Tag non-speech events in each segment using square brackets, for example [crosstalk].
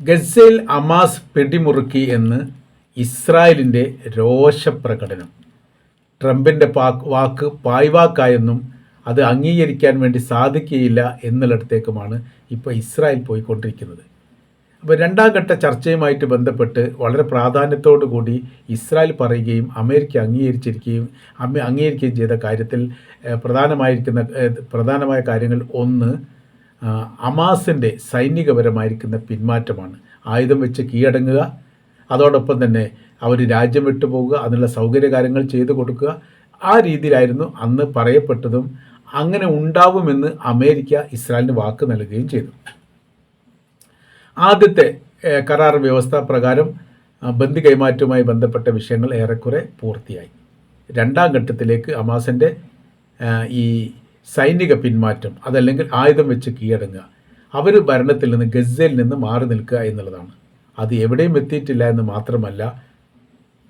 ഗസയിൽ അമാസ് പിടിമുറുക്കി എന്ന് ഇസ്രായേലിന്റെ രോഷപ്രകടനം. ട്രംപിന്റെ പാക്ക് വാക്ക് പായ്വാക്കായെന്നും അത് അംഗീകരിക്കാൻ വേണ്ടി സാധിക്കുകയില്ല എന്നുള്ളിടത്തേക്കുമാണ് ഇപ്പോൾ ഇസ്രായേൽ പോയിക്കൊണ്ടിരിക്കുന്നത്. അപ്പോൾ രണ്ടാം ഘട്ട ചർച്ചയുമായിട്ട് ബന്ധപ്പെട്ട് വളരെ പ്രാധാന്യത്തോടു കൂടി ഇസ്രായേൽ പറയുകയും അമേരിക്ക അംഗീകരിച്ചിരിക്കുകയും അംഗീകരിക്കുകയും ചെയ്ത കാര്യത്തിൽ പ്രധാനമായിരിക്കുന്ന പ്രധാനമായ കാര്യങ്ങൾ ഒന്ന് അമാസിന്റെ സൈനികപരമായിരിക്കുന്ന പിന്മാറ്റമാണ്. ആയുധം വെച്ച് കീഴടങ്ങുക അതോടൊപ്പം തന്നെ അവർ രാജ്യം വിട്ടു പോകുക അതിനുള്ള സൗകര്യകാര്യങ്ങൾ ചെയ്തു കൊടുക്കുക. ആ രീതിയിലായിരുന്നു അന്ന് പറയപ്പെട്ടതും അങ്ങനെ ഉണ്ടാവുമെന്ന് അമേരിക്ക ഇസ്രായേലിന് വാക്ക് നൽകുകയും ചെയ്തു. ആദ്യത്തെ കരാർ വ്യവസ്ഥ പ്രകാരം ബന്ധി കൈമാറ്റവുമായി ബന്ധപ്പെട്ട വിഷയങ്ങൾ ഏറെക്കുറെ പൂർത്തിയായി. രണ്ടാം ഘട്ടത്തിലേക്ക് അമാസിന്റെ ഈ സൈനിക പിന്മാറ്റം അതല്ലെങ്കിൽ ആയുധം വെച്ച് കീഴടങ്ങുക. അവർ ഭരണത്തിൽ നിന്ന് ഗസയിൽ നിന്ന് മാറി നിൽക്കുക എന്നുള്ളതാണ്. അത് എവിടെയും എത്തിയിട്ടില്ല എന്ന് മാത്രമല്ല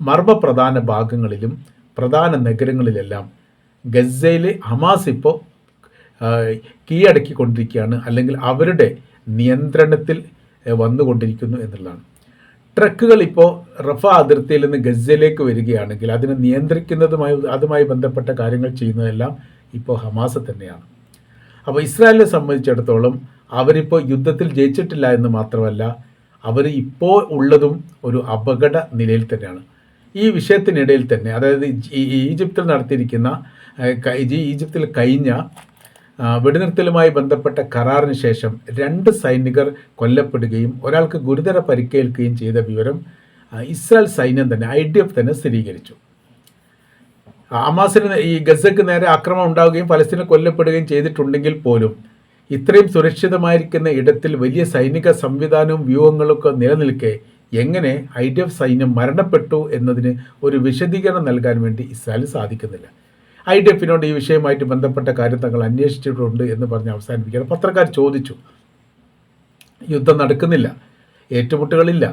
മർമ്മപ്രധാന ഭാഗങ്ങളിലും പ്രധാന നഗരങ്ങളിലെല്ലാം ഗസയിലെ ഹമാസ് ഇപ്പോൾ കീഴടക്കിക്കൊണ്ടിരിക്കുകയാണ് അല്ലെങ്കിൽ അവരുടെ നിയന്ത്രണത്തിൽ വന്നുകൊണ്ടിരിക്കുന്നു എന്നുള്ളതാണ്. ട്രക്കുകൾ ഇപ്പോൾ റഫ അതിർത്തിയിൽ നിന്ന് ഗസയിലേക്ക് വരികയാണെങ്കിൽ അതിനെ നിയന്ത്രിക്കുന്നതുമായി അതുമായി ബന്ധപ്പെട്ട കാര്യങ്ങൾ ചെയ്യുന്നതെല്ലാം ഇപ്പോൾ ഹമാസ് തന്നെയാണ്. അപ്പോൾ ഇസ്രായേലിനെ സംബന്ധിച്ചിടത്തോളം അവരിപ്പോൾ യുദ്ധത്തിൽ ജയിച്ചിട്ടില്ല എന്ന് മാത്രമല്ല അവർ ഇപ്പോൾ ഉള്ളതും ഒരു അപകട നിലയിൽ തന്നെയാണ്. ഈ വിഷയത്തിനിടയിൽ തന്നെ അതായത് ഈജിപ്തിൽ നടത്തിയിരിക്കുന്ന ഈജിപ്തിൽ കഴിഞ്ഞ വെടിനിർത്തലുമായി ബന്ധപ്പെട്ട കരാറിന് ശേഷം രണ്ട് സൈനികർ കൊല്ലപ്പെടുകയും ഒരാൾക്ക് ഗുരുതര പരിക്കേൽക്കുകയും ചെയ്ത വിവരം ഇസ്രായേൽ സൈന്യം തന്നെ ഐ ഡി എഫ് തന്നെ സ്ഥിരീകരിച്ചു. ഹമാസിന് ഈ ഗസക്ക് നേരെ ആക്രമണം ഉണ്ടാവുകയും ഫലസ്തീനെ കൊല്ലപ്പെടുകയും ചെയ്തിട്ടുണ്ടെങ്കിൽ പോലും ഇത്രയും സുരക്ഷിതമായിരിക്കുന്ന ഇടത്തിൽ വലിയ സൈനിക സംവിധാനവും വ്യൂഹങ്ങളൊക്കെ നിലനിൽക്കെ എങ്ങനെ ഐ ഡി എഫ് സൈന്യം മരണപ്പെട്ടു എന്നതിന് ഒരു വിശദീകരണം നൽകാൻ വേണ്ടി ഇസ്രായേൽ സാധിക്കുന്നില്ല. ഐ ഡി എഫിനോട് ഈ വിഷയവുമായിട്ട് ബന്ധപ്പെട്ട കാര്യം തങ്ങൾ അന്വേഷിച്ചിട്ടുണ്ട് എന്ന് പറഞ്ഞ് അവസാനിപ്പിക്കുകയാണ്. പത്രക്കാർ ചോദിച്ചു യുദ്ധം നടക്കുന്നില്ല ഏറ്റുമുട്ടുകളില്ല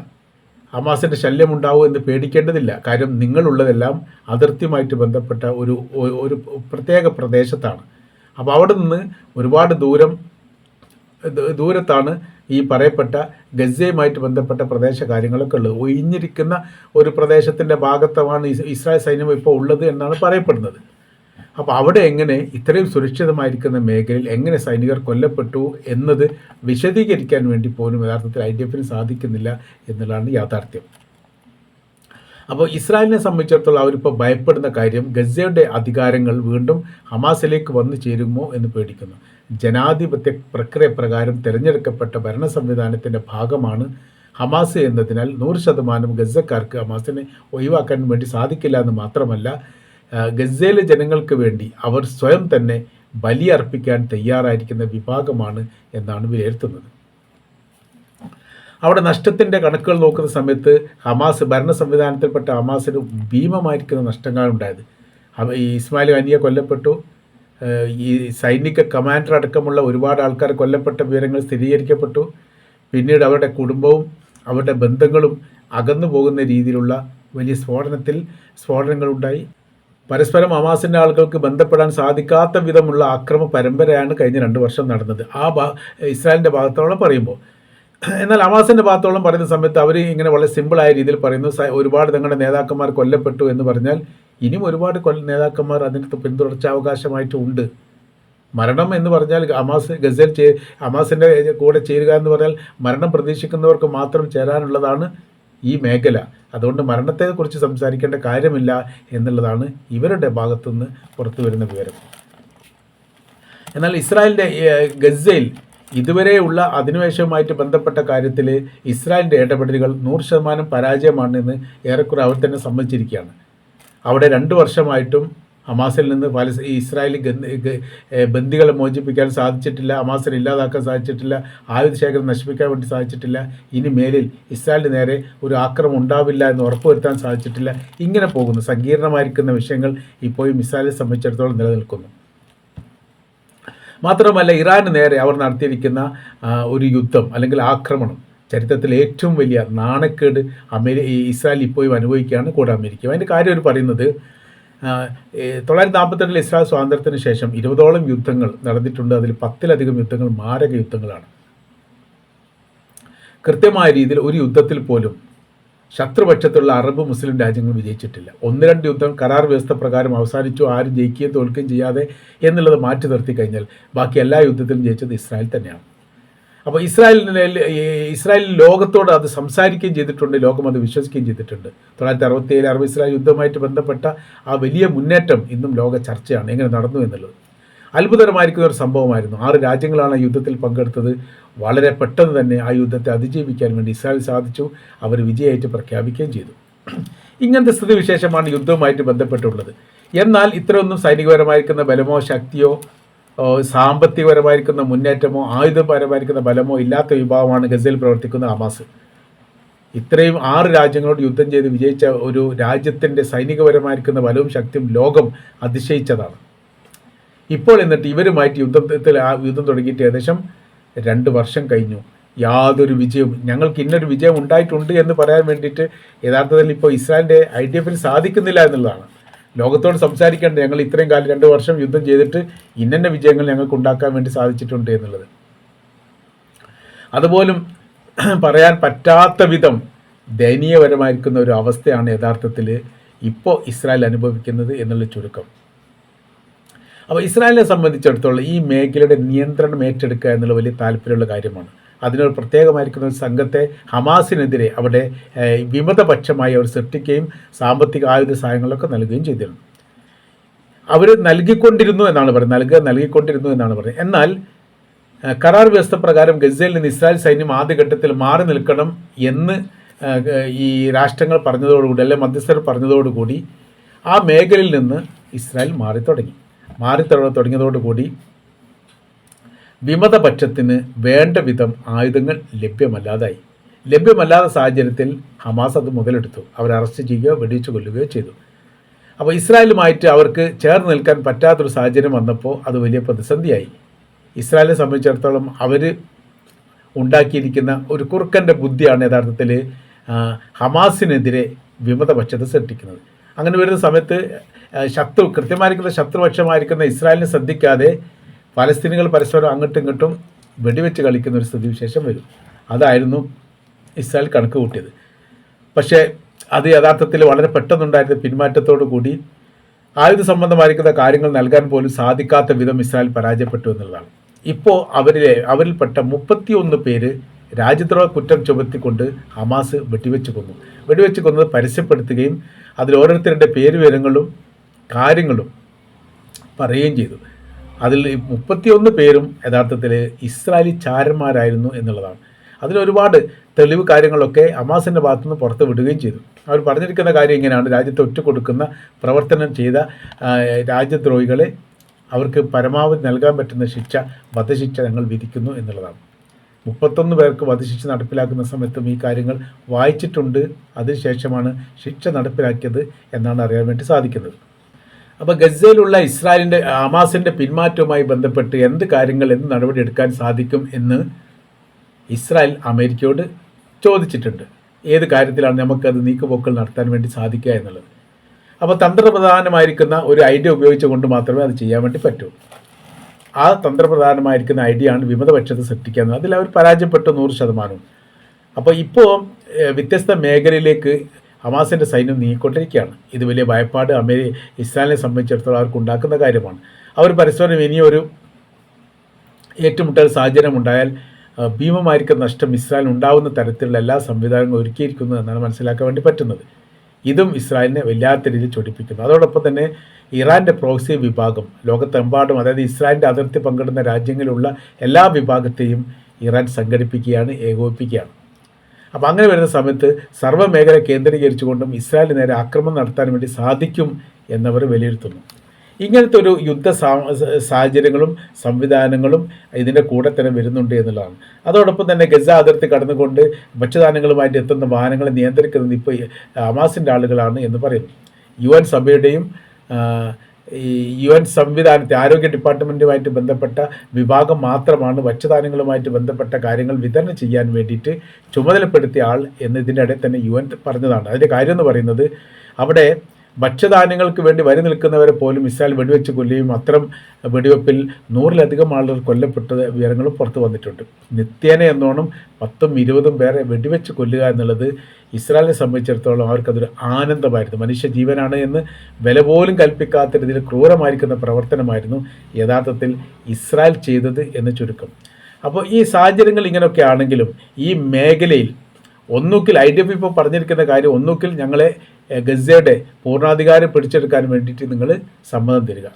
ഹമാസിന്റെ ശല്യമുണ്ടാവും എന്ന് പേടിക്കേണ്ടതില്ല. കാര്യം നിങ്ങളുള്ളതെല്ലാം അതിർത്തിയുമായിട്ട് ബന്ധപ്പെട്ട ഒരു ഒരു പ്രത്യേക പ്രദേശത്താണ്. അപ്പോൾ അവിടെ നിന്ന് ഒരുപാട് ദൂരം ദൂരത്താണ് ഈ പറയപ്പെട്ട ഗസയുമായിട്ട് ബന്ധപ്പെട്ട പ്രദേശ കാര്യങ്ങളൊക്കെ ഉള്ളത്. ഒഴിഞ്ഞിരിക്കുന്ന ഒരു പ്രദേശത്തിന്റെ ഭാഗത്താണ് ഇസ്രായേൽ സൈന്യം ഇപ്പോൾ ഉള്ളത് എന്നാണ് പറയപ്പെടുന്നത്. അപ്പോൾ അവിടെ എങ്ങനെ ഇത്രയും സുരക്ഷിതമായിരിക്കുന്ന മേഖലയിൽ എങ്ങനെ സൈനികർ കൊല്ലപ്പെട്ടു എന്നത് വിശദീകരിക്കാൻ വേണ്ടി പോലും യഥാർത്ഥത്തിൽ ഐ ഡി എഫിന് സാധിക്കുന്നില്ല എന്നുള്ളതാണ് യാഥാർത്ഥ്യം. അപ്പോൾ ഇസ്രായേലിനെ സംബന്ധിച്ചിടത്തോളം അവരിപ്പോൾ ഭയപ്പെടുന്ന കാര്യം ഗസയുടെ അധികാരങ്ങൾ വീണ്ടും ഹമാസിലേക്ക് വന്നു ചേരുമോ എന്ന് പേടിക്കുന്നു. ജനാധിപത്യ പ്രക്രിയ പ്രകാരം തിരഞ്ഞെടുക്കപ്പെട്ട ഭരണ സംവിധാനത്തിന്റെ ഭാഗമാണ് ഹമാസ് എന്നതിനാൽ നൂറ് ശതമാനം ഗസക്കാർക്ക് ഹമാസിനെ ഒഴിവാക്കാൻ വേണ്ടി സാധിക്കില്ല എന്ന് മാത്രമല്ല ഗസയിലെ ജനങ്ങൾക്ക് വേണ്ടി അവർ സ്വയം തന്നെ ബലിയർപ്പിക്കാൻ തയ്യാറായിരിക്കുന്ന വിഭാഗമാണ് എന്നാണ് വിലയിരുത്തുന്നത്. അവിടെ നഷ്ടത്തിന്റെ കണക്കുകൾ നോക്കുന്ന സമയത്ത് ഹമാസ് ഭരണ സംവിധാനത്തിൽപ്പെട്ട ഹമാസിന് ഭീമമായിരിക്കുന്ന നഷ്ടങ്ങളാണ് ഉണ്ടായത്. ഇസ്മായിൽ അനിയ കൊല്ലപ്പെട്ടു. ഈ സൈനിക കമാൻഡർ അടക്കമുള്ള ഒരുപാട് ആൾക്കാർ കൊല്ലപ്പെട്ട വിവരങ്ങൾ സ്ഥിരീകരിക്കപ്പെട്ടു. പിന്നീട് അവരുടെ കുടുംബവും അവരുടെ ബന്ധങ്ങളും അകന്നു പോകുന്ന രീതിയിലുള്ള വലിയ സ്ഫോടനത്തിൽ സ്ഫോടനങ്ങളുണ്ടായി പരസ്പരം ഹമാസിന്റെ ആളുകൾക്ക് ബന്ധപ്പെടാൻ സാധിക്കാത്ത വിധമുള്ള അക്രമ പരമ്പരയാണ് കഴിഞ്ഞ രണ്ട് വർഷം നടന്നത്. ആ ഭാ ഇസ്രായേലിന്റെ ഭാഗത്തോളം പറയുമ്പോൾ. എന്നാൽ ഹമാസിന്റെ ഭാഗത്തോളം പറയുന്ന സമയത്ത് അവർ ഇങ്ങനെ വളരെ സിമ്പിളായ രീതിയിൽ പറയുന്നു. ഒരുപാട് തങ്ങളുടെ നേതാക്കന്മാർ കൊല്ലപ്പെട്ടു എന്ന് പറഞ്ഞാൽ ഇനിയും ഒരുപാട് കൊല്ല നേതാക്കന്മാർ അതിനകത്ത് പിന്തുടർച്ചാവകാശമായിട്ട് ഉണ്ട്. മരണം എന്ന് പറഞ്ഞാൽ അമാസ് ഗസൽ ചേ അമാസിന്റെ കൂടെ ചേരുക എന്ന് പറഞ്ഞാൽ മരണം പ്രതീക്ഷിക്കുന്നവർക്ക് മാത്രം ചേരാനുള്ളതാണ് ഈ മേഖല. അതുകൊണ്ട് മരണത്തെക്കുറിച്ച് സംസാരിക്കേണ്ട കാര്യമില്ല എന്നുള്ളതാണ് ഇവരുടെ ഭാഗത്തുനിന്ന് പുറത്തു വരുന്ന വിവരം. എന്നാൽ ഇസ്രായേലിന്റെ ഗസയിൽ ഇതുവരെയുള്ള അധിനിവേശവുമായിട്ട് ബന്ധപ്പെട്ട കാര്യത്തിൽ ഇസ്രായേലിന്റെ ഇടപെടലുകൾ നൂറ് ശതമാനം പരാജയമാണെന്ന് ഏറെക്കുറെ അവർ തന്നെ സമ്മതിച്ചിരിക്കുകയാണ്. അവിടെ രണ്ട് വർഷമായിട്ടും ഹമാസിൽ നിന്ന് പാലസ് ഇസ്രായേൽ ബന്ദികളെ മോചിപ്പിക്കാൻ സാധിച്ചിട്ടില്ല ഹമാസിനെ ഇല്ലാതാക്കാൻ സാധിച്ചിട്ടില്ല ആയുധ ശേഖരം നശിപ്പിക്കാൻ വേണ്ടി സാധിച്ചിട്ടില്ല ഇനി മേലിൽ ഇസ്രായേലിന് നേരെ ഒരു ആക്രമം ഉണ്ടാവില്ല എന്ന് ഉറപ്പുവരുത്താൻ സാധിച്ചിട്ടില്ല. ഇങ്ങനെ പോകുന്നു. സങ്കീർണമായിരിക്കുന്ന വിഷയങ്ങൾ ഇപ്പോഴും ഇസ്രായേലിനെ സംബന്ധിച്ചിടത്തോളം നിലനിൽക്കുന്നു. മാത്രമല്ല ഇറാന് നേരെ അവർ നടത്തിയിരിക്കുന്ന ഒരു യുദ്ധം അല്ലെങ്കിൽ ആക്രമണം ചരിത്രത്തിൽ ഏറ്റവും വലിയ നാണക്കേട് അമേരി ഇസ്രായേൽ ഇപ്പോഴും അനുഭവിക്കുകയാണ് കൂടെ അമേരിക്ക അതിന്റെ കാര്യം അവർ പറയുന്നത് തൊള്ളായിരത്തി നാൽപ്പത്തെട്ടിൽ ഇസ്രായേൽ സ്വാതന്ത്ര്യത്തിന് ശേഷം ഇരുപതോളം യുദ്ധങ്ങൾ നടന്നിട്ടുണ്ട്. അതിൽ പത്തിലധികം യുദ്ധങ്ങൾ മാരക യുദ്ധങ്ങളാണ്. കൃത്യമായ രീതിയിൽ ഒരു യുദ്ധത്തിൽ പോലും ശത്രുപക്ഷത്തുള്ള അറബ് മുസ്ലിം രാജ്യങ്ങൾ വിജയിച്ചിട്ടില്ല. ഒന്ന് രണ്ട് യുദ്ധം കരാർ വ്യവസ്ഥ പ്രകാരം അവസാനിച്ചു ആരും ജയിക്കുകയും തോൽക്കുകയും ചെയ്യാതെ എന്നുള്ളത് മാറ്റി നിർത്തി കഴിഞ്ഞാൽ ബാക്കി എല്ലാ യുദ്ധത്തിലും ജയിച്ചത് ഇസ്രായേൽ തന്നെയാണ്. അപ്പോൾ ഇസ്രായേൽ ഇസ്രായേൽ ലോകത്തോട് അത് സംസാരിക്കുകയും ചെയ്തിട്ടുണ്ട് ലോകം അത് വിശ്വസിക്കുകയും ചെയ്തിട്ടുണ്ട്. തൊള്ളായിരത്തി അറുപത്തി ഏഴ് അറബ് ഇസ്രായേൽ യുദ്ധമായിട്ട് ബന്ധപ്പെട്ട ആ വലിയ മുന്നേറ്റം ഇന്നും ലോക ചർച്ചയാണ്. എങ്ങനെ നടന്നു എന്നുള്ളത്. അത്ഭുതകരമായിരിക്കുന്ന ഒരു സംഭവമായിരുന്നു. ആറ് രാജ്യങ്ങളാണ് യുദ്ധത്തിൽ പങ്കെടുത്തത്. വളരെ പെട്ടെന്ന് തന്നെ ആ യുദ്ധത്തെ അതിജീവിക്കാൻ വേണ്ടി ഇസ്രായേൽ സാധിച്ചു. അവർ വിജയമായിട്ട് പ്രഖ്യാപിക്കുകയും ചെയ്തു. ഇങ്ങനത്തെ സ്ഥിതിവിശേഷമാണ് യുദ്ധവുമായിട്ട് ബന്ധപ്പെട്ടുള്ളത്. എന്നാൽ ഇത്രയൊന്നും സൈനികപരമായിരിക്കുന്ന ബലമോ ശക്തിയോ സാമ്പത്തികപരമായിരിക്കുന്ന മുന്നേറ്റമോ ആയുധപരമായിരിക്കുന്ന ബലമോ ഇല്ലാത്ത വിഭാഗമാണ് ഗസയിൽ പ്രവർത്തിക്കുന്ന ഹമാസ്. ഇത്രയും ആറ് രാജ്യങ്ങളോട് യുദ്ധം ചെയ്ത് വിജയിച്ച ഒരു രാജ്യത്തിന്റെ സൈനികപരമായിരിക്കുന്ന ബലവും ശക്തിയും ലോകം അതിശയിച്ചതാണ്. ഇപ്പോൾ എന്നിട്ട് ഇവരുമായിട്ട് യുദ്ധത്തിൽ ആ യുദ്ധം തുടങ്ങിയിട്ട് ഏകദേശം രണ്ട് വർഷം കഴിഞ്ഞു. യാതൊരു വിജയവും ഞങ്ങൾക്ക് ഇന്നൊരു വിജയം ഉണ്ടായിട്ടുണ്ട് എന്ന് പറയാൻ വേണ്ടിയിട്ട് യഥാർത്ഥത്തിൽ ഇപ്പോൾ ഇസ്രായേലിന്റെ ഐ ഡി എഫിന് സാധിക്കുന്നില്ല എന്നുള്ളതാണ്. ലോകത്തോട് സംസാരിക്കേണ്ട ഞങ്ങൾ ഇത്രയും കാലം രണ്ട് വർഷം യുദ്ധം ചെയ്തിട്ട് ഇന്നന്ന വിജയങ്ങൾ ഞങ്ങൾക്ക് ഉണ്ടാക്കാൻ വേണ്ടി സാധിച്ചിട്ടുണ്ട് എന്നുള്ളത്. അതുപോലും [clears throat] പറയാൻ പറ്റാത്ത വിധം ദയനീയപരമായിരിക്കുന്ന ഒരു അവസ്ഥയാണ് യഥാർത്ഥത്തിൽ ഇപ്പോൾ ഇസ്രായേൽ അനുഭവിക്കുന്നത് എന്നുള്ള ചുരുക്കം. അപ്പോൾ ഇസ്രായേലിനെ സംബന്ധിച്ചിടത്തോളം ഈ മേഖലയുടെ നിയന്ത്രണം ഏറ്റെടുക്കുക എന്നുള്ള വലിയ താല്പര്യമുള്ള കാര്യമാണ്. അതിനൊരു പ്രത്യേകമായിരിക്കുന്ന ഒരു സംഘത്തെ ഹമാസിനെതിരെ അവിടെ വിമതപക്ഷമായി അവർ സൃഷ്ടിക്കുകയും സാമ്പത്തിക ആയുധ സഹായങ്ങളൊക്കെ നൽകുകയും ചെയ്തിരുന്നു. അവർ നൽകിക്കൊണ്ടിരുന്നു എന്നാണ് പറയുന്നത്. നൽകുക നൽകിക്കൊണ്ടിരുന്നു എന്നാണ് പറയുന്നത്. എന്നാൽ കരാർ വ്യവസ്ഥ പ്രകാരം ഗസയിൽ നിന്ന് ഇസ്രായേൽ സൈന്യം ആദ്യഘട്ടത്തിൽ മാറി നിൽക്കണം എന്ന് ഈ രാഷ്ട്രങ്ങൾ പറഞ്ഞതോടുകൂടി അല്ലെ മധ്യസ്ഥർ പറഞ്ഞതോടുകൂടി ആ മേഖലയിൽ നിന്ന് ഇസ്രായേൽ മാറി തുടങ്ങി മാറി തുട- തുടങ്ങിയതോടുകൂടി വിമതപക്ഷത്തിന് വേണ്ട വിധം ആയുധങ്ങൾ ലഭ്യമല്ലാതായി. ലഭ്യമല്ലാത്ത സാഹചര്യത്തിൽ ഹമാസ് അത് മുതലെടുത്തു. അവർ അറസ്റ്റ് ചെയ്യുകയോ വെടിവെച്ച് കൊല്ലുകയോ ചെയ്തു. അപ്പോൾ ഇസ്രായേലുമായിട്ട് അവർക്ക് ചേർന്ന് നിൽക്കാൻ പറ്റാത്തൊരു സാഹചര്യം വന്നപ്പോൾ അത് വലിയ പ്രതിസന്ധിയായി. ഇസ്രായേലിനെ സംബന്ധിച്ചിടത്തോളം അവർ ഉണ്ടാക്കിയിരിക്കുന്ന ഒരു കുറുക്കന്റെ ബുദ്ധിയാണ് യഥാർത്ഥത്തിൽ ഹമാസിനെതിരെ വിമതപക്ഷത്ത് സൃഷ്ടിക്കുന്നത് അങ്ങനെ വരുന്ന സമയത്ത് ശത്രു കൃത്യമായിരിക്കുന്ന ശത്രുപക്ഷമായിരിക്കുന്ന ഇസ്രായേലിനെ ശ്രദ്ധിക്കാതെ പലസ്തീനുകൾ പരസ്പരം അങ്ങോട്ടും ഇങ്ങോട്ടും വെടിവെച്ച് കളിക്കുന്ന ഒരു സ്ഥിതിവിശേഷം വരും. അതായിരുന്നു ഇസ്രായേൽ കണക്ക് കൂട്ടിയത്. പക്ഷേ അത് യഥാർത്ഥത്തിൽ വളരെ പെട്ടെന്നുണ്ടായിരുന്ന പിന്മാറ്റത്തോടു കൂടി ആയുധ സംബന്ധമായിരിക്കുന്ന കാര്യങ്ങൾ നൽകാൻ പോലും സാധിക്കാത്ത വിധം ഇസ്രായേൽ പരാജയപ്പെട്ടു എന്നുള്ളതാണ്. ഇപ്പോൾ അവരിലെ അവരിൽപ്പെട്ട മുപ്പത്തിയൊന്ന് പേര് രാജ്യദ്രോഹ കുറ്റം ചുമത്തിക്കൊണ്ട് ഹമാസ് വെടിവെച്ച് കൊന്നു. വെടിവെച്ച് കൊന്നത് പരസ്യപ്പെടുത്തുകയും അതിൽ ഓരോരുത്തരുടെ പേര് വിവരങ്ങളും കാര്യങ്ങളും പറയുകയും ചെയ്തു. അതിൽ മുപ്പത്തിയൊന്ന് പേരും യഥാർത്ഥത്തിൽ ഇസ്രായേലി ചാരന്മാരായിരുന്നു എന്നുള്ളതാണ്. അതിലൊരുപാട് തെളിവ് കാര്യങ്ങളൊക്കെ അമാസിന്റെ ഭാഗത്തുനിന്ന് പുറത്ത് വിടുകയും ചെയ്തു. അവർ പറഞ്ഞിരിക്കുന്ന കാര്യം ഇങ്ങനെയാണ്. രാജ്യത്തെ ഒറ്റ കൊടുക്കുന്ന പ്രവർത്തനം ചെയ്ത രാജ്യദ്രോഹികളെ അവർക്ക് പരമാവധി നൽകാൻ പറ്റുന്ന ശിക്ഷ വധശിക്ഷ ഞങ്ങൾ വിധിക്കുന്നു എന്നുള്ളതാണ്. മുപ്പത്തൊന്ന് പേർക്ക് വധശിക്ഷ നടപ്പിലാക്കുന്ന സമയത്തും ഈ കാര്യങ്ങൾ വായിച്ചിട്ടുണ്ട്. അതിനുശേഷമാണ് ശിക്ഷ നടപ്പിലാക്കിയത് എന്നാണ് അറിയാൻ വേണ്ടി സാധിക്കുന്നത്. അപ്പോൾ ഗസയിലുള്ള ഇസ്രായേലിന്റെ ഹമാസിന്റെ പിന്മാറ്റവുമായി ബന്ധപ്പെട്ട് എന്ത് കാര്യങ്ങൾ എന്ത് നടപടി എടുക്കാൻ സാധിക്കും എന്ന് ഇസ്രായേൽ അമേരിക്കയോട് ചോദിച്ചിട്ടുണ്ട്. ഏത് കാര്യത്തിലാണ് നമുക്കത് നീക്കുപോക്കൽ നടത്താൻ വേണ്ടി സാധിക്കുക എന്നുള്ളത്. അപ്പോൾ തന്ത്രപ്രധാനമായിരിക്കുന്ന ഒരു ഐഡിയ ഉപയോഗിച്ചുകൊണ്ട് മാത്രമേ അത് ചെയ്യാൻ വേണ്ടി പറ്റൂ. ആ തന്ത്രപ്രധാനമായിരിക്കുന്ന ഐഡിയ ആണ് വിമതപക്ഷത്ത് സൃഷ്ടിക്കുക അതിൽ അവർ പരാജയപ്പെട്ടു നൂറ് ശതമാനവും. അപ്പോൾ ഇപ്പോൾ വ്യത്യസ്ത മേഖലയിലേക്ക് ഹമാസിന്റെ സൈന്യം നീങ്ങിക്കൊണ്ടിരിക്കുകയാണ്. ഇത് വലിയ ഭയപ്പാട് അമേരി ഇസ്രായേലിനെ സംബന്ധിച്ചിടത്തോളം അവർക്ക് ഉണ്ടാക്കുന്ന കാര്യമാണ്. അവർ പരസ്പരം ഇനിയൊരു ഏറ്റുമുട്ടൽ സാഹചര്യം ഉണ്ടായാൽ ഭീമമായിരിക്കും നഷ്ടം ഇസ്രായേൽ ഉണ്ടാവുന്ന തരത്തിലുള്ള എല്ലാ സംവിധാനങ്ങളും ഒരുക്കിയിരിക്കുന്നു എന്നാണ് മനസ്സിലാക്കാൻ വേണ്ടി പറ്റുന്നത്. ഇതും ഇസ്രായേലിനെ വല്ലാത്ത രീതിയിൽ ചൊടിപ്പിക്കുന്നു. അതോടൊപ്പം തന്നെ ഇറാന്റെ പ്രോക്സി വിഭാഗം ലോകത്തെമ്പാടും അതായത് ഇസ്രായേലിന്റെ അതിർത്തി പങ്കിടുന്ന രാജ്യങ്ങളിലുള്ള എല്ലാ വിഭാഗത്തെയും ഇറാൻ സംഘടിപ്പിക്കുകയാണ് ഏകോപിപ്പിക്കുകയാണ്. അപ്പോൾ അങ്ങനെ വരുന്ന സമയത്ത് സർവമേഖല കേന്ദ്രീകരിച്ചുകൊണ്ടും ഇസ്രായേലിന് നേരെ ആക്രമണം നടത്താൻ വേണ്ടി സാധിക്കും എന്നവർ വിലയിരുത്തുന്നു. ഇങ്ങനത്തെ ഒരു യുദ്ധ സാഹചര്യങ്ങളും സംവിധാനങ്ങളും ഇതിന്റെ കൂടെ തന്നെ വരുന്നുണ്ട് എന്നുള്ളതാണ്. അതോടൊപ്പം തന്നെ ഗസ അതിർത്തി കടന്നുകൊണ്ട് ഭക്ഷ്യധാന്യങ്ങളുമായിട്ട് എത്തുന്ന വാഹനങ്ങളെ നിയന്ത്രിക്കുന്നത് ഇപ്പോൾ അമാസിന്റെ ആളുകളാണ് എന്ന് പറയുന്നു. യു എൻ സഭയുടെയും ഈ യു എൻ സംവിധാനത്തെ ആരോഗ്യ ഡിപ്പാർട്ട്മെന്റുമായിട്ട് ബന്ധപ്പെട്ട വിഭാഗം മാത്രമാണ് ഭക്ഷ്യധാന്യങ്ങളുമായിട്ട് ബന്ധപ്പെട്ട കാര്യങ്ങൾ വിതരണം ചെയ്യാൻ വേണ്ടിയിട്ട് ചുമതലപ്പെടുത്തിയ ആൾ എന്നതിന്റെ ഇടയിൽ തന്നെ യു എൻ പറഞ്ഞതാണ്. അതിന്റെ കാര്യം എന്ന് പറയുന്നത് അവിടെ ഭക്ഷ്യധാന്യങ്ങൾക്ക് വേണ്ടി വരി നിൽക്കുന്നവരെ പോലും ഇസ്രായേൽ വെടിവെച്ച് കൊല്ലുകയും അത്തരം വെടിവെപ്പിൽ നൂറിലധികം ആളുകൾ കൊല്ലപ്പെട്ട വിവരങ്ങളും പുറത്തു വന്നിട്ടുണ്ട്. നിത്യേന എന്നോണം പത്തും ഇരുപതും പേരെ വെടിവെച്ച് കൊല്ലുക എന്നുള്ളത് ഇസ്രായേലിനെ സംബന്ധിച്ചിടത്തോളം അവർക്കതൊരു ആനന്ദമായിരുന്നു. മനുഷ്യ ജീവനാണ് എന്ന് വില പോലും കൽപ്പിക്കാത്ത രീതിയിൽ ക്രൂരമായിരിക്കുന്ന പ്രവർത്തനമായിരുന്നു യഥാർത്ഥത്തിൽ ഇസ്രായേൽ ചെയ്തത് എന്ന് ചുരുക്കം. അപ്പോൾ ഈ സാഹചര്യങ്ങൾ ഇങ്ങനെയൊക്കെ ആണെങ്കിലും ഈ മേഖലയിൽ ഒന്നുകിൽ ഐ ഡി എഫ് ഇപ്പോൾ പറഞ്ഞിരിക്കുന്ന കാര്യം ഒന്നുകിൽ ഞങ്ങളെ ഗസയുടെ പൂർണാധികാരം പിടിച്ചെടുക്കാൻ വേണ്ടിയിട്ട് നിങ്ങൾ സമ്മതം തരിക.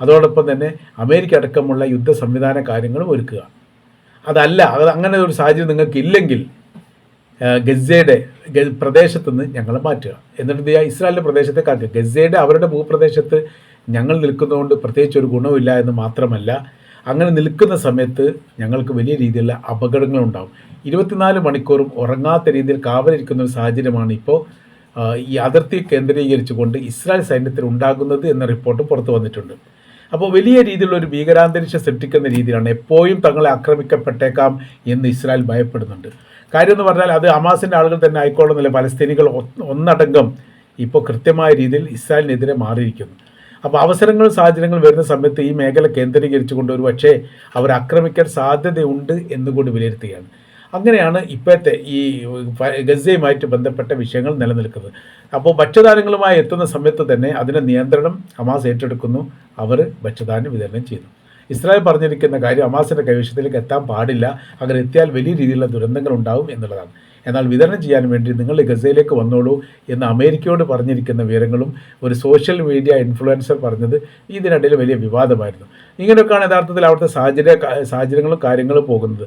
അതോടൊപ്പം തന്നെ അമേരിക്ക അടക്കമുള്ള യുദ്ധ സംവിധാന കാര്യങ്ങളും ഒരുക്കുക. അതല്ല അത് അങ്ങനെ ഒരു സാഹചര്യം നിങ്ങൾക്കില്ലെങ്കിൽ ഗസയുടെ പ്രദേശത്തു നിന്ന് ഞങ്ങളെ മാറ്റുക. എന്നിട്ട് ഇസ്രായേലിന്റെ പ്രദേശത്തെ ആക്കുക ഗസയുടെ അവരുടെ ഭൂപ്രദേശത്ത് ഞങ്ങൾ നിൽക്കുന്നതുകൊണ്ട് പ്രത്യേകിച്ച് ഒരു ഗുണമില്ല എന്ന് മാത്രമല്ല അങ്ങനെ നിൽക്കുന്ന സമയത്ത് ഞങ്ങൾക്ക് വലിയ രീതിയിലുള്ള അപകടങ്ങളുണ്ടാകും ഇരുപത്തിനാല് മണിക്കൂറും ഉറങ്ങാത്ത രീതിയിൽ കാവലിരിക്കുന്ന ഒരു സാഹചര്യമാണ് ഇപ്പോൾ ഈ അതിർത്തി കേന്ദ്രീകരിച്ചുകൊണ്ട് ഇസ്രായേൽ സൈന്യത്തിൽ ഉണ്ടാകുന്നത് എന്ന റിപ്പോർട്ട് പുറത്തു വന്നിട്ടുണ്ട്. അപ്പോൾ വലിയ രീതിയിലുള്ള ഒരു ഭീകരാന്തരീക്ഷം സൃഷ്ടിക്കുന്ന രീതിയിലാണ് എപ്പോഴും തങ്ങളെ ആക്രമിക്കപ്പെട്ടേക്കാം എന്ന് ഇസ്രായേൽ ഭയപ്പെടുന്നുണ്ട്. കാര്യം എന്ന് പറഞ്ഞാൽ അത് അമാസിന്റെ ആളുകൾ തന്നെ ആയിക്കോളുന്നില്ല പലസ്തീനികൾ ഒന്നടങ്കം ഇപ്പോൾ കൃത്യമായ രീതിയിൽ ഇസ്രായേലിനെതിരെ മാറിയിരിക്കുന്നു. അപ്പോൾ അവസരങ്ങളും സാഹചര്യങ്ങളും വരുന്ന സമയത്ത് ഈ മേഖല കേന്ദ്രീകരിച്ചുകൊണ്ട് ഒരു പക്ഷേ അവർ ആക്രമിക്കാൻ സാധ്യതയുണ്ട് എന്നുകൂടി വിലയിരുത്തുകയാണ്. അങ്ങനെയാണ് ഇപ്പോഴത്തെ ഈ ഗസയുമായിട്ട് ബന്ധപ്പെട്ട വിഷയങ്ങൾ നിലനിൽക്കുന്നത്. അപ്പോൾ ഭക്ഷ്യധാനങ്ങളുമായി എത്തുന്ന സമയത്ത് തന്നെ അതിന്റെ നിയന്ത്രണം ഹമാസ് ഏറ്റെടുക്കുന്നു. അവർ ഭക്ഷ്യധാന്യം വിതരണം ചെയ്യുന്നു. ഇസ്രായേൽ പറഞ്ഞിരിക്കുന്ന കാര്യം ഹമാസിന്റെ കൈവശത്തിലേക്ക് എത്താൻ പാടില്ല. അങ്ങനെ എത്തിയാൽ വലിയ രീതിയിലുള്ള ദുരന്തങ്ങൾ ഉണ്ടാകും എന്നുള്ളതാണ്. എന്നാൽ വിതരണം ചെയ്യാൻ വേണ്ടി നിങ്ങൾ ഗസയിലേക്ക് വന്നോളൂ എന്ന് അമേരിക്കയോട് പറഞ്ഞിരിക്കുന്ന വിവരങ്ങളും ഒരു സോഷ്യൽ മീഡിയ ഇൻഫ്ലുവൻസർ പറഞ്ഞത് ഇതിനിടയിൽ വലിയ വിവാദമായിരുന്നു. ഇങ്ങനെയൊക്കെയാണ് യഥാർത്ഥത്തിൽ അവിടുത്തെ സാഹചര്യ സാഹചര്യങ്ങളും കാര്യങ്ങളും പോകുന്നത്.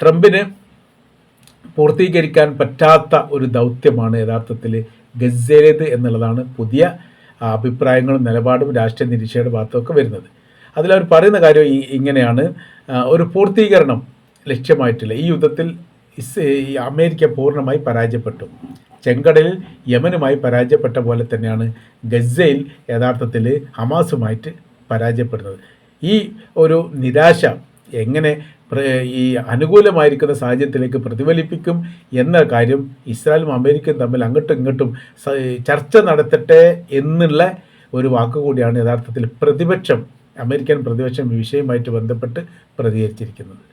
ട്രംപിന് പൂർത്തീകരിക്കാൻ പറ്റാത്ത ഒരു ദൗത്യമാണ് യഥാർത്ഥത്തിൽ ഗസയിലേത് എന്നുള്ളതാണ് പുതിയ അഭിപ്രായങ്ങളും നിലപാടും രാഷ്ട്രീയ നിരീക്ഷയുടെ ഭാഗത്തൊക്കെ വരുന്നത്. അതിലവർ പറയുന്ന കാര്യം ഇങ്ങനെയാണ്. ഒരു പൂർത്തീകരണം ലക്ഷ്യമായിട്ടില്ല. ഈ യുദ്ധത്തിൽ ഇസ് അമേരിക്ക പൂർണമായി പരാജയപ്പെട്ടു. ചെങ്കടലിൽ യമനുമായി പരാജയപ്പെട്ട പോലെ തന്നെയാണ് ഗസയിൽ യഥാർത്ഥത്തിൽ ഹമാസുമായിട്ട് പരാജയപ്പെടുന്നത്. ഈ ഒരു നിരാശ എങ്ങനെ ഈ അനുകൂലമായിരിക്കുന്ന സാഹചര്യത്തിലേക്ക് പ്രതിഫലിപ്പിക്കും എന്ന കാര്യം ഇസ്രായേലും അമേരിക്കയും തമ്മിൽ അങ്ങോട്ടും ഇങ്ങോട്ടും ചർച്ച നടത്തട്ടെ എന്നുള്ള ഒരു വാക്കുകൂടിയാണ് യഥാർത്ഥത്തിൽ പ്രതിപക്ഷം അമേരിക്കൻ പ്രതിപക്ഷം ഈ വിഷയവുമായിട്ട് ബന്ധപ്പെട്ട് പ്രതികരിച്ചിരിക്കുന്നത്.